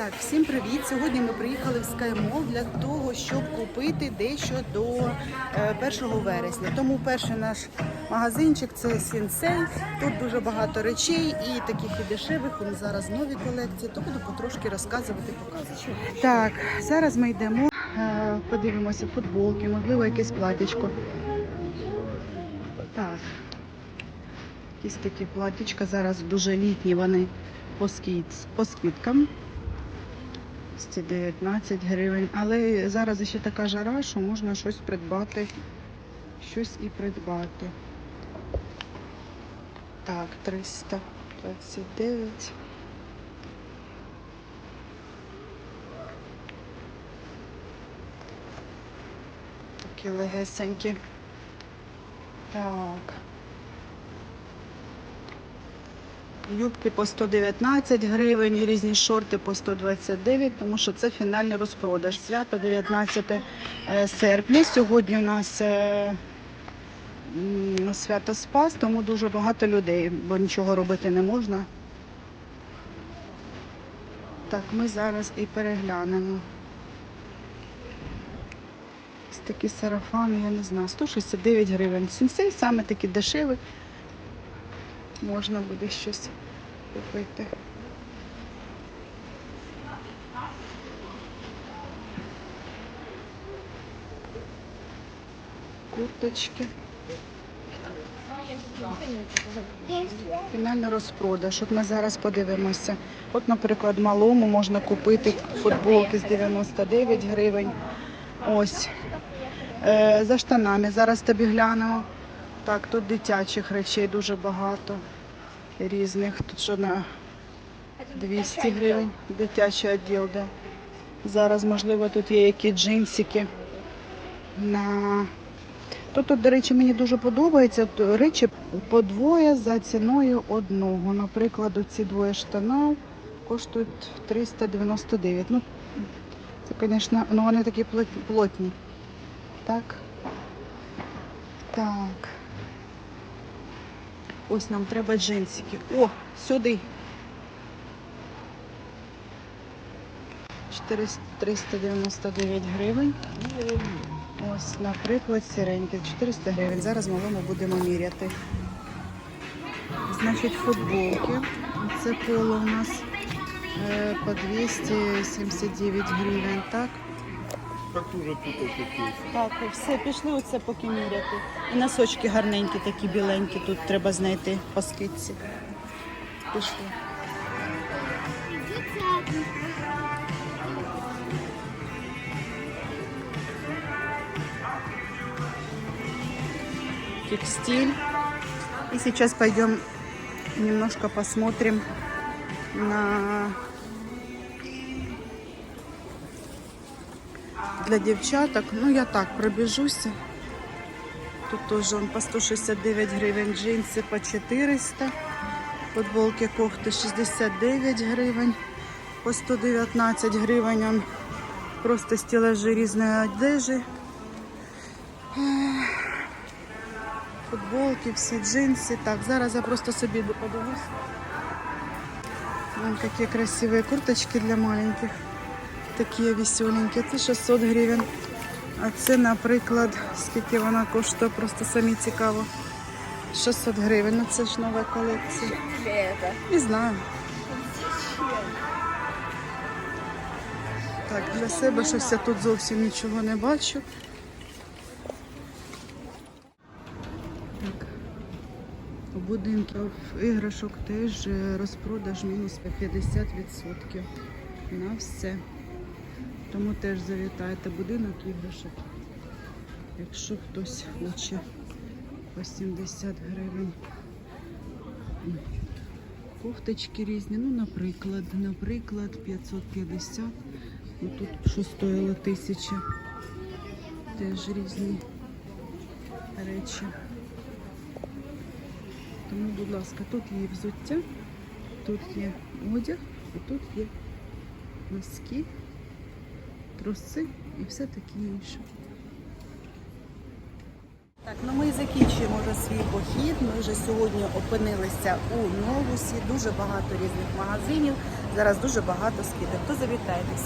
Так, всім привіт! Сьогодні ми приїхали в SkyMall для того, щоб купити дещо до е, 1 вересня. Тому перший наш магазинчик це Сінсей. Тут дуже багато речей і таких і дешевих. Вони зараз нові колекції, то буду потрошки розказувати, показувати. Так, зараз ми йдемо, е, подивимося футболки, можливо, якесь платічко. Так, якісь такі платічка, зараз дуже літні вони по скіткам. 18-19 гривень. Але зараз ще така жара, що можна щось придбати, щось і придбати. Так, 329. Такі легесенькі. Так. Юбки по 119 гривень, різні шорти по 129, тому що це фінальний розпродаж. Свято 19 е, серпня. Сьогодні у нас е, свято Спас, тому дуже багато людей, бо нічого робити не можна. Так, ми зараз і переглянемо. Ось такі сарафани, я не знаю, 169 гривень. Сінсей саме такі дешеві. Можна буде щось купити. Курточки. Фінальний розпродаж. От ми зараз подивимося. От, наприклад, малому можна купити футболки з 99 гривень. Ось. Е, за штанами. Зараз тобі глянемо. Так, тут дитячих речей дуже багато різних. Тут що на 200 гривень дитячий відділ. Де. Зараз, можливо, тут є які джинсики. На... Тут, тут, до речі, мені дуже подобається. Речі по двоє за ціною одного. Наприклад, ці двоє штанів коштують 399. Ну, це, звісно, ну вони такі плотні. Так. Так. Ось нам треба джинсики. О, сюди. 399 гривень. Ось, наприклад, сіренький. 400 гривень. Зараз малому будемо міряти. Значить, футболки. Це поло у нас е, по 279 гривень, так? Как уже тут такі? Так, все, пішли оце поки міряти. І носочки гарненькі, такі біленькі, тут треба знайти по скидці. Пішли. Текстиль. И сейчас пойдем немножко посмотрим на для дівчаток. Ну, я так пробіжуся. Тут теж по 169 гривень джинси по 400. Футболки кофти 69 гривень. По 119 гривень он просто стелажі різної одежі. Футболки, всі джинси. Так, зараз я просто собі подивлюсь. Вон такі красиві курточки для маленьких. Такі веселенькі. Це 600 гривень. А це, наприклад, скільки вона коштує, просто самі цікаво. 600 гривень. Ну це ж нова колекція. Не знаю. Так, для себе щось я тут зовсім нічого не бачу. Так. Будинків іграшок теж розпродаж мінус по 50% на все. Тому теж завітайте будинок іграшок. Якщо хтось хоче по 70 гривень. Кофточки різні. Ну, наприклад, наприклад, 550. Ну, тут що стоїло тисяча. Теж різні речі. Тому, будь ласка, тут є взуття, тут є одяг, а тут є носки, труси і все таке інше. Так, ну ми закінчуємо вже свій похід. Ми вже сьогодні опинилися у Новусі, дуже багато різних магазинів. Зараз дуже багато скидок. То завітайте.